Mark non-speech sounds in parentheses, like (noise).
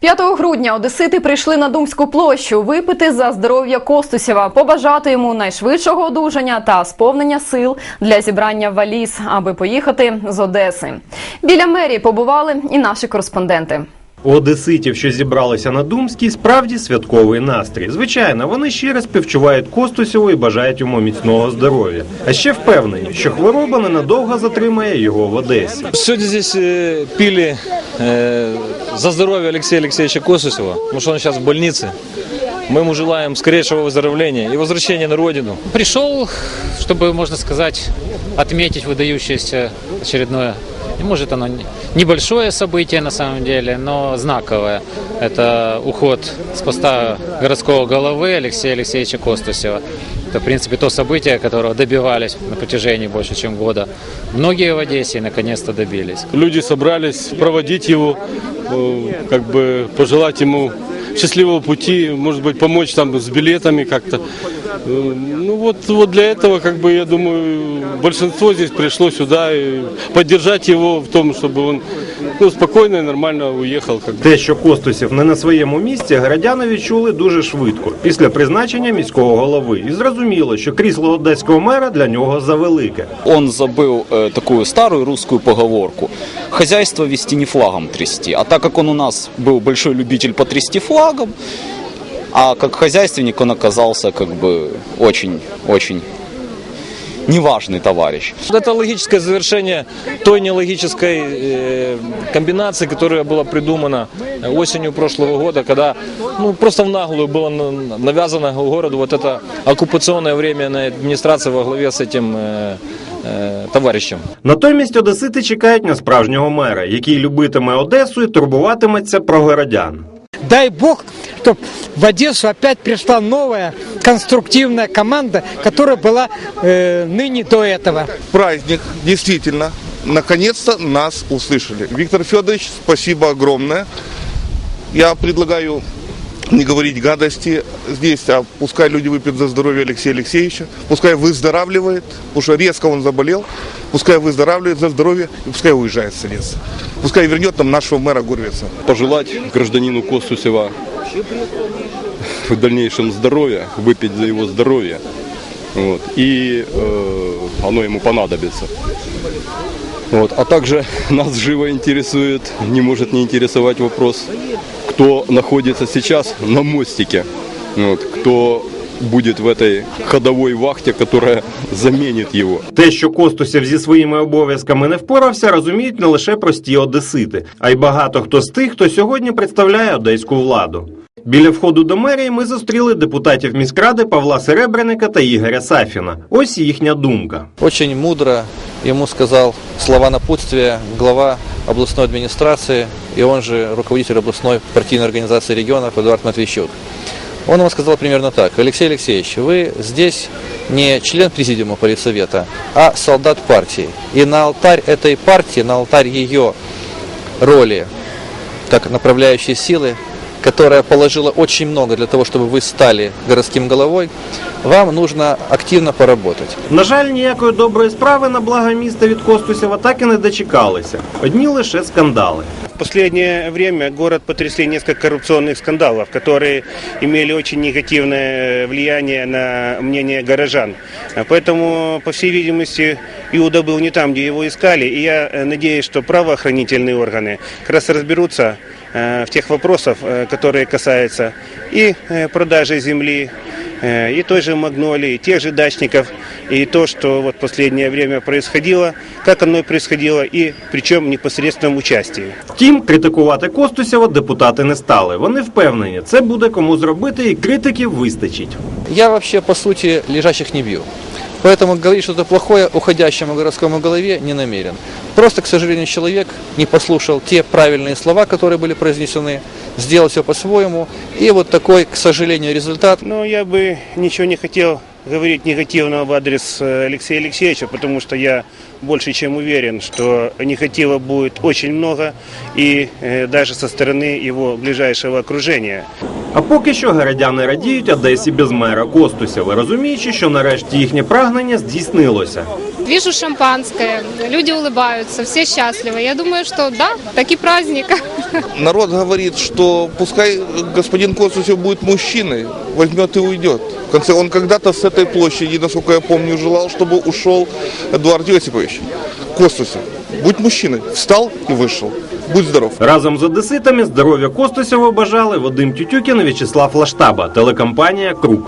5 грудня одесити прийшли на Думську площу випити за здоров'я Костусєва, побажати йому найшвидшого одужання та сповнення сил для зібрання валіз, аби поїхати з Одеси. Біля мерії побували і наші кореспонденти. У одеситів, що зібралися на Думській, справді святковий настрій. Звичайно, вони ще раз співчувають Костусєву і бажають йому міцного здоров'я. А ще впевнені, що хвороба ненадовго затримає його в Одесі. Сегодня здесь э, пили э, за здоровье Алексея Алексеевича Косусева, потому что он сейчас в больнице. Мы ему желаем скорейшего выздоровления и возвращения на родину. Пришел, чтобы, можно сказать, отметить выдающееся очередное, может оно не- небольшое событие на самом деле, но знаковое. Это уход с поста городского головы Алексея Алексеевича Костусева. Это, в принципе, то событие, которого добивались на протяжении больше, чем года. Многие в Одессе и наконец-то добились. Люди собрались проводить его, э, как бы пожелать ему счастливого пути, может быть, помочь там с билетами как-то. Э, Ну вот, вот для этого, как бы, я думаю, большинство здесь пришло сюда и поддержать его в том, чтобы он ну, спокойно и нормально уехал. Как бы. Те, що Костусєв не на своєму місці, городяни відчули дуже швидко після призначення міського голови. І зрозуміло, що крісло одеського мера для нього завелике. он забыл э, такую старую русскую поговорку. Хозяйство вести не флагом трясти. А так как он у нас был большой любитель потрясти флагом, а как хозяйственник он оказался как бы очень-очень неважный товарищ. Это логическое завершение той нелогической э, комбинации, которая была придумана осенью прошлого года, когда ну, просто в наглую было на- навязано городу вот это оккупационное временная администрация во главе с этим э, э, товарищем. Натомість одесити чекають на справжнього мера, який любитиме Одесу і турбуватиметься про городян. Дай бог, чтобы в Одессу опять пришла новая конструктивная команда, которая была э, ныне до этого. праздник, действительно, наконец-то нас услышали. Виктор Федорович, спасибо огромное. Я предлагаю не говорить гадости здесь, а пускай люди выпьют за здоровье Алексея Алексеевича, пускай выздоравливает, потому что резко он заболел, пускай выздоравливает за здоровье и пускай уезжает с Одессы. Пускай вернет нам нашего мэра Гурвица. Пожелать гражданину Костусева в дальнейшем здоровья, выпить за его здоровье. Вот, и э, оно ему понадобится. Вот, а также нас живо интересует, не может не интересовать вопрос, кто находится сейчас на мостике, вот, кто будет в этой ходовой вахте, которая заменит его. Те, що Костусєв зі своїми обов'язками не впорався, розуміють не лише прості одесити, а й багато хто з тих, хто сьогодні представляє одеську владу. Біля входу до мерії ми зустріли депутатів міськради Павла Серебреника та Ігоря Сафіна. Ось їхня думка. Очень мудро ему сказал слова напутствия глава областной администрации и он же руководитель областной партийной организации регионов Эдуард Матвейчук. Он ему сказал примерно так. Алексей Алексеевич, вы здесь не член президиума политсовета, а солдат партии. И на алтарь этой партии, на алтарь ее роли как направляющей силы, которая положила очень много для того, чтобы вы стали городским головой, вам нужно активно поработать. На жаль, ніякої доброї справи на благо міста від Костусєва так і не дочекалися. Одні лише скандали. В последнее время город потрясли несколько коррупционных скандалов, которые имели очень негативное влияние на мнение горожан. А Поэтому, по всей видимости, Иуда был не там, где его искали. И я э, надеюсь, что правоохранительные органы как раз разберутся э, в тех вопросах, э, которые касаются и э, продажи земли, э, и той же магнолии, и тех же дачников, и то, что вот в последнее время происходило, как оно и происходило, и причем в непосредственном участии. Втім, критикувати Костусєва депутати не стали. Вони впевнені, це буде кому зробити, і критиків вистачить. Я вообще, по сути, лежащих не бью. Поэтому говорить что-то плохое уходящему городскому голове не намерен. Просто, к сожалению, человек не послушал те правильные слова, которые были произнесены, сделал все по-своему. И вот такой, к сожалению, результат. Но я бы ничего не хотел говорить негативного в адрес э, Алексея Алексеевича, потому что я больше чем уверен, что негатива будет очень много, и э, даже со стороны его ближайшего окружения. А поки що городяни радіють Одесі без мера Костусєва, розуміючи, що нарешті їхнє прагнення здійснилося. Вижу шампанское, люди улыбаются, все счастливы. Я думаю, что да, таки праздник. (laughs) Народ говорит, что пускай господин Костусев будет мужчиной, возьмет и уйдет. В конце он когда-то с этой площади, насколько я помню, желал, чтобы ушел Эдуард Йосипович Костусев. Будь мужчиной, встал и вышел. Будь здоров. Разом з одеситами здоров'я Костусєва бажали Вадим Тютюкін і В'ячеслав Лаштаба, телекомпанія Круг.